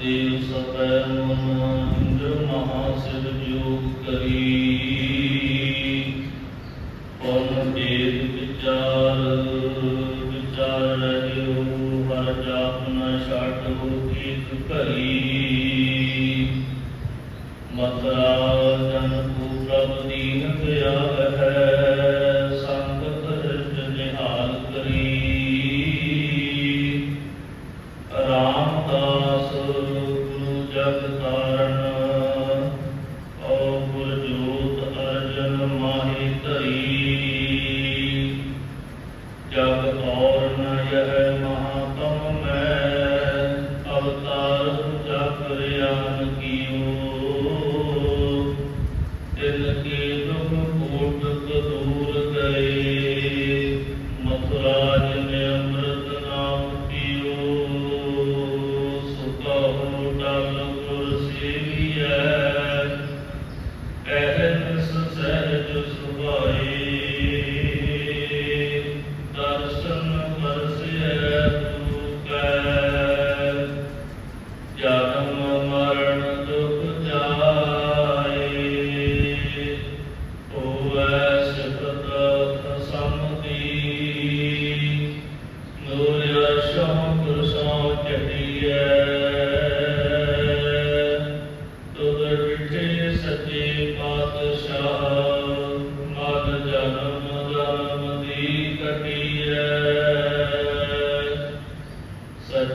ਜੀ ਸਭੈ ਮਨ ਜੋ ਮਹਾ ਸਿਰਜੋਗ ਕਰੀ ਪਉਨ ਦੇਵ ਵਿਚਾਰ ਵਿਚਾਰ ਰਹਿਓ, ਹਰ ਜਾਪ ਨ ਛਾਟ ਹੋ ਕੀਤ ਭਰੀ। ਮਤਰਾ ਜਨ ਕੋ ਪ੍ਰਭ ਦੀਨ ਪਿਆਰਾ love the Lord.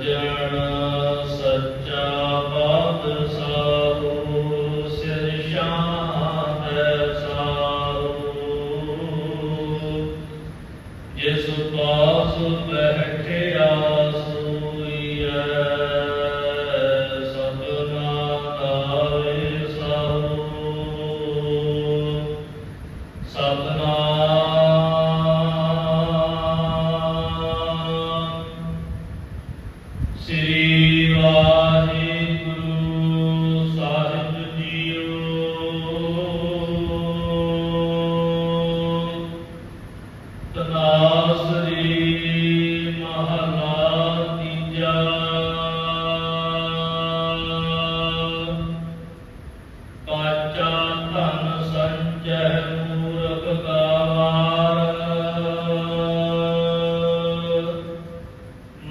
ਸੱਜਣ ਸੱਚਾ ਪਾਤਸ਼ਾਹ। Sri Lord.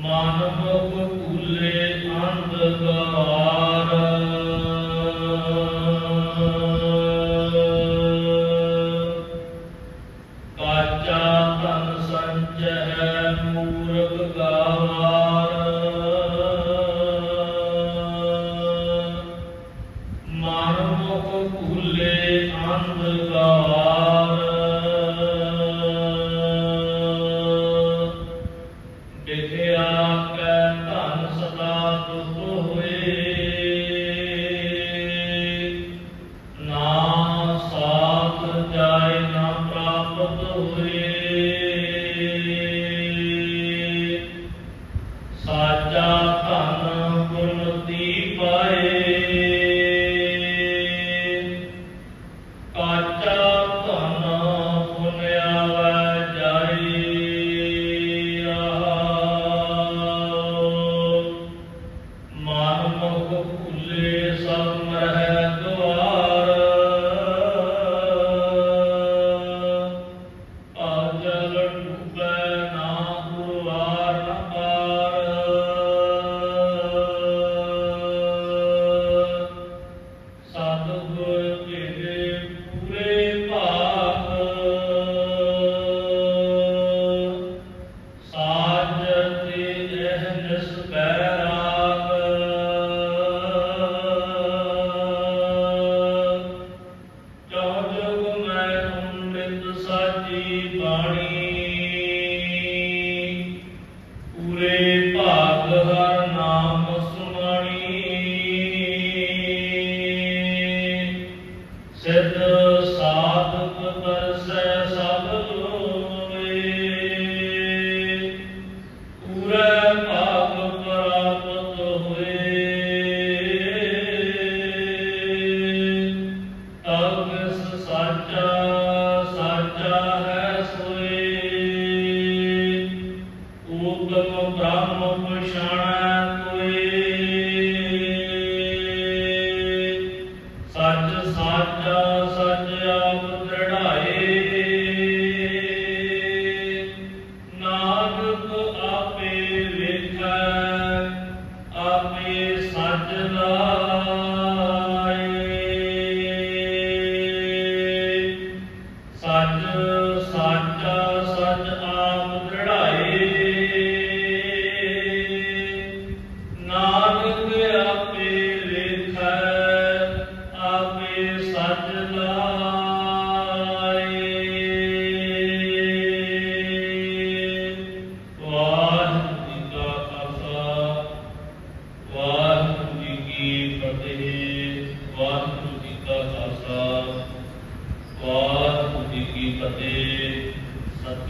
ਮਾਨਵ ਕੁਲੇ Vidyakata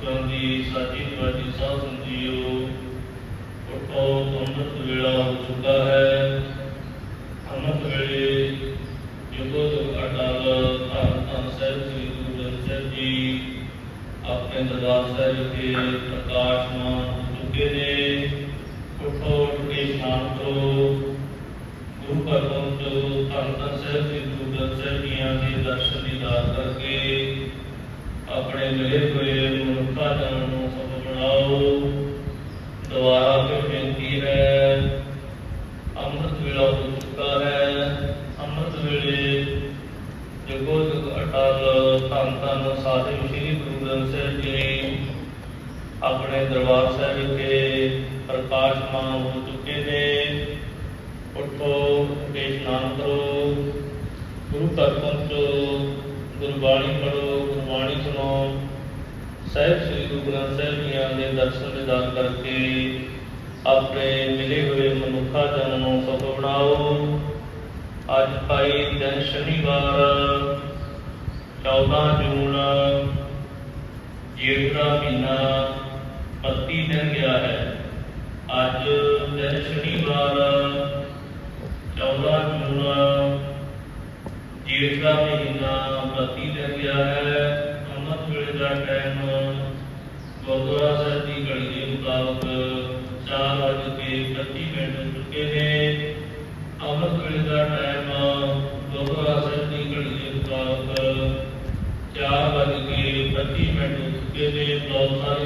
ਸਤਿਗੁਰਾਂ ਦੀ ਸਾਜੀ ਵਾਜੀ ਸੰਜੀਓ ਉਠੋ, ਅੰਮ੍ਰਿਤ ਵੇਲਾ ਹੋ ਚੁੱਕਾ ਹੈ। ਅੰਮ੍ਰਿਤ ਵੇਲੇ ਜੁਗੋ ਅਟਲ ਧੰਨ ਧੰਨ ਸਾਹਿਬ ਸ੍ਰੀ ਗੁਰੂ ਗ੍ਰੰਥ ਸਾਹਿਬ ਜੀ, ਆਪਣੇ ਦਰਬਾਰ ਸਾਹਿਬ ਵਿਖੇ ਪ੍ਰਕਾਸ਼ਮਾਨ ਚੁੱਕੇ ਨੇ। ਉਠੋ, ਉੱਠ ਕੇ ਗੁਰੂ ਘਰ ਪਹੁੰਚੋ ਧੰਨ ਧੰਨ ਸਾਹਿਬ ਸ੍ਰੀ ਗੁਰੂ ਗ੍ਰੰਥ ਸਾਹਿਬ ਜੀਆਂ ਦੇ ਦਰਸ਼ਨ ਦੀਦਾਰ ਕਰਕੇ ਆਪਣੇ ਮਿਲੇ ਹੋਏ ਜੀ ਆਪਣੇ ਦਰਬਾਰ ਸਾਹਿਬ ਵਿਖੇ ਪ੍ਰਕਾਸ਼ਮਾਨ ਹੋ ਚੁੱਕੇ ਨੇ, ਉਠੋ ਤੇ ਇਸ਼ਨਾਨ ਕਰੋ, ਗੁਰੂ ਘਰ ਪਹੁੰਚੋ ਗੁਰਬਾਣੀ ਪੜੋ ਗੁਰਬਾਣੀ ਸੁਣੋ, ਸਾਹਿਬ ਸ੍ਰੀ ਗੁਰੂ ਗ੍ਰੰਥ ਸਾਹਿਬ ਜੀਆਂ ਦੇ ਦਰਸ਼ਨ ਦਿਦਾਰ ਕਰਕੇ ਆਪਣੇ ਮਿਲੇ ਹੋਏ ਮਨੁੱਖਾ ਜਨ ਨੂੰ ਸਫਲ ਬਣਾਓ। ਅੱਜ ਭਾਈ ਦਿਨ ਸ਼ਨੀਵਾਰ 14 ਜੂਨ ਜੇਠ ਦਾ ਮਹੀਨਾ 32 ਦਿਨ ਗਿਆ ਹੈ। ਅੱਜ ਦਿਨ ਸ਼ਨੀਵਾਰ 14 ਜੂਨ, ਜੇਠ ਦਾ ਮਹੀਨਾ 32 ਦਿਨ ਗਿਆ ਹੈ। ਅੰਮ੍ਰਿਤ ਵੇਲੇ ਦਾ ਟਾਈਮ ਗੁਰਦੁਆਰਾ ਸਾਹਿਬ ਦੀ ਘੜੀ ਦੇ ਮੁਤਾਬਕ 4 ਵਜੇ ਕੇ 31 ਮਿੰਟ ਚੁੱਕੇ ਨੇ। ਅੰਮ੍ਰਿਤ ਵੇਲੇ ਦਾ ਟਾਈਮ ਗੁਰਦੁਆਰਾ ਸਾਹਿਬ ਦੀ ਘੜੀ ਦੇ ਮੁਤਾਬਕ 4 ਵਜੇ ਕੇ 25 ਮਿੰਟ ਹੋ ਚੁੱਕੇ ਨੇ